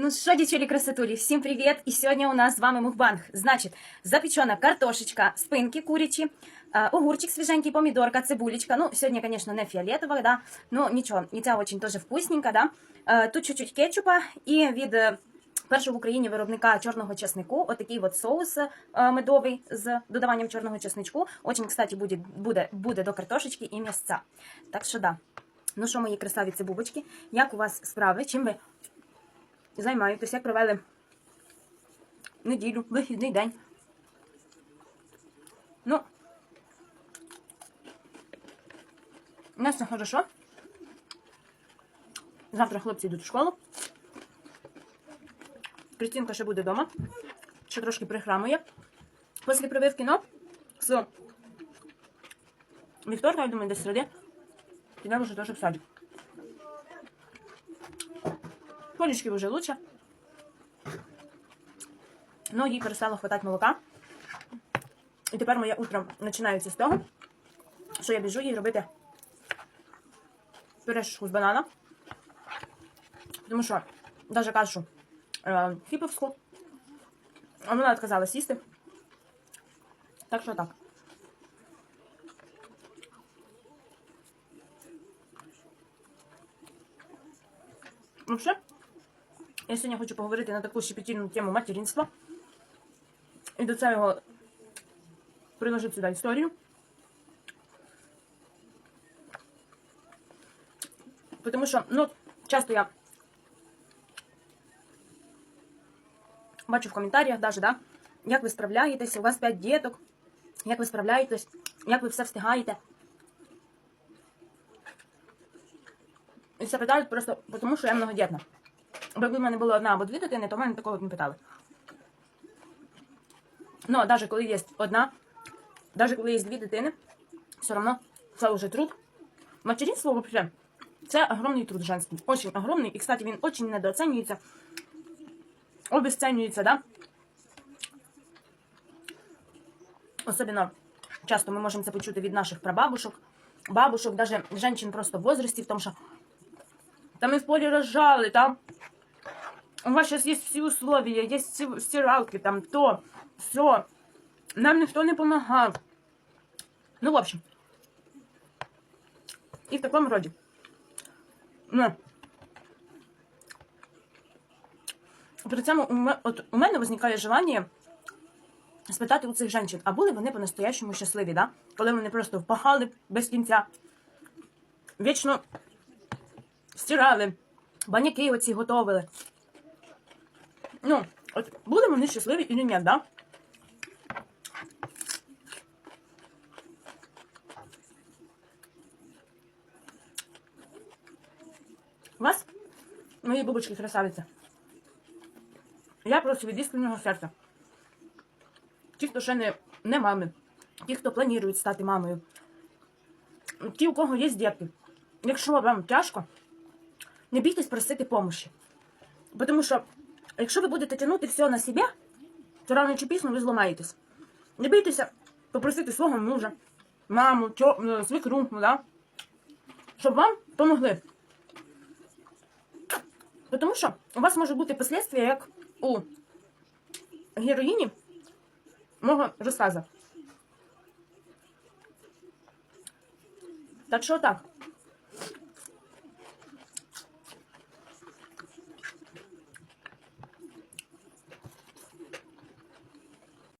Ну що, дівчулі красотулі, всім привіт! І сьогодні у нас з вами мукбанг. Значить, запечена картошечка, спинки курячі, огурчик свіженький, помідорка, цибулечка. Ну, сьогодні, звісно, не фіолетова, да? ну нічого, і ця очень теж вкусненька, да? Тут чуть-чуть кетчупа і від е, першого в Україні виробника чорного чеснику, отакий от соус е, медовий з додаванням чорного чесничку. Очень, кстати, буде, буде, буде до картошечки і м'ясця. Так що да. Ну що, мої красавиці бубочки, як у вас справи? Чим ви займаєтесь, як провели неділю, вихідний день. Ну, у нас все хорошо. Завтра хлопці йдуть в школу. Крістінка ще буде вдома. Ще трошки прихрамує. Після прививки ног з вівторка, я думаю, десь середи. Підемо вже теж в садик. Полечки вже лучше. Но їй перестало хватати молока. І тепер моє утро починається з того, що я біжу їй робити пюрешку з банана. Тому що навіть кашу е, хіповську, а вона відказалась. Так що так. Вообще, я сьогодні хочу поговорити на таку щепетільну тему материнства. І до цього приложити сюди історію. Тому що, ну, часто я бачу в коментарях даже, да, як ви справляєтесь, у вас 5 діток, як ви справляєтесь, як ви все встигаєте. І це питають просто тому, що я многодітна. Бо якби в мене було одна або дві дитини, то в мене такого б не питали. Ну, навіть коли є одна, навіть коли є дві дитини, все одно це вже труд. Материнство вообще це огромний труд женський. Очень огромний. І, кстати, він очень недооцінюється. Обесценюється, да? Особливо часто ми можемо це почути від наших прабабушок, бабушок, навіть жінок просто в возрасті, в тому, що там и в поле рожали, там у вас сейчас есть все условия, есть стиралки, там то, все. Нам ніхто не помогав. Ну, в общем. І в такому роді. Ну. При цьому у мене виникає желання спитати у цих жінок, а були вони по-настоящему щасливі, да? Коли вони просто впахали без кінця. Вічно стирали, баняки оці готовили. Ну, от були вони щасливі і ні, да? Вас, мої бабочки красавиці. Я просто від іскреннього серця. Ті, хто ще не, не мами, ті, хто планують стати мамою, ті, у кого є дітки. Якщо вам тяжко, не бійтесь просити помощі. Тому що, якщо ви будете тягнути все на себе, то рано чи пізно ви зламаєтесь. Не бійтеся попросити свого мужа, маму, тьо, е, ну, да? щоб вам допомогли. Тому що у вас може бути послідствия, як у героїні мого розказу. Так що так.